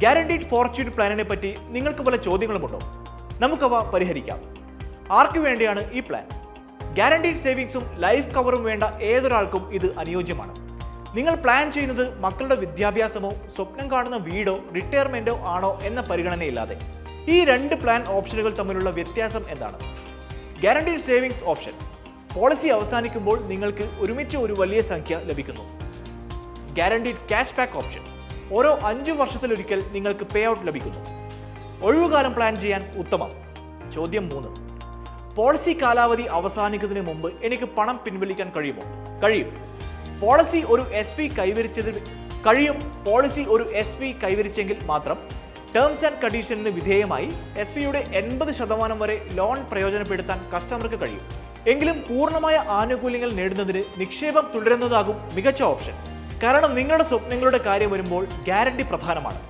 Guaranteed Fortune പ്ലാനിനെ പറ്റി നിങ്ങൾക്ക് പല ചോദ്യങ്ങളുമുണ്ടോ? നമുക്കവ പരിഹരിക്കാം. ആർക്ക് വേണ്ടിയാണ് ഈ പ്ലാൻ ഗ്യാരണ്ടീഡ് സേവിങ്സും ലൈഫ് കവറും വേണ്ട ഏതൊരാൾക്കും ഇത് അനുയോജ്യമാണ്. നിങ്ങൾ പ്ലാൻ ചെയ്യുന്നത് മക്കളുടെ വിദ്യാഭ്യാസമോ സ്വപ്നം കാണുന്ന വീടോ റിട്ടയർമെന്റോ ആണോ എന്ന പരിഗണനയില്ലാതെ. ഈ രണ്ട് പ്ലാൻ ഓപ്ഷനുകൾ തമ്മിലുള്ള വ്യത്യാസം എന്താണ്? ഗ്യാരണ്ടീഡ് സേവിങ്സ് ഓപ്ഷൻ പോളിസി അവസാനിക്കുമ്പോൾ നിങ്ങൾക്ക് ഒരുമിച്ച് ഒരു വലിയ സംഖ്യ ലഭിക്കുന്നു. ഗ്യാരണ്ടീഡ് ക്യാഷ് ബാക്ക് ഓപ്ഷൻ ഓരോ അഞ്ചു വർഷത്തിലൊരിക്കൽ നിങ്ങൾക്ക് പേ ഔട്ട് ലഭിക്കുന്നു. ഒഴിവുകാലം പ്ലാൻ ചെയ്യാൻ ഉത്തമം. ചോദ്യം മൂന്ന്. പോളിസി കാലാവധി അവസാനിക്കുന്നതിന് മുമ്പ് എനിക്ക് പണം പിൻവലിക്കാൻ കഴിയുമോ? കഴിയും. പോളിസി ഒരു എസ് വി കൈവരിച്ചതിന് കഴിയും. പോളിസി ഒരു എസ് വി കൈവരിച്ചെങ്കിൽ മാത്രം ടേംസ് ആൻഡ് കണ്ടീഷനിന് വിധേയമായി എസ് വിയുടെ എൺപത് ശതമാനം വരെ ലോൺ പ്രയോജനപ്പെടുത്താൻ കസ്റ്റമർക്ക് കഴിയും. എങ്കിലും പൂർണമായ ആനുകൂല്യങ്ങൾ നേടുന്നതിന് നിക്ഷേപം തുടരുന്നതാകും മികച്ച ഓപ്ഷൻ കാരണം നിങ്ങളുടെ സ്വപ്നങ്ങളുടെ കാര്യം വരുമ്പോൾ ഗ്യാരണ്ടി പ്രധാനമാണ്.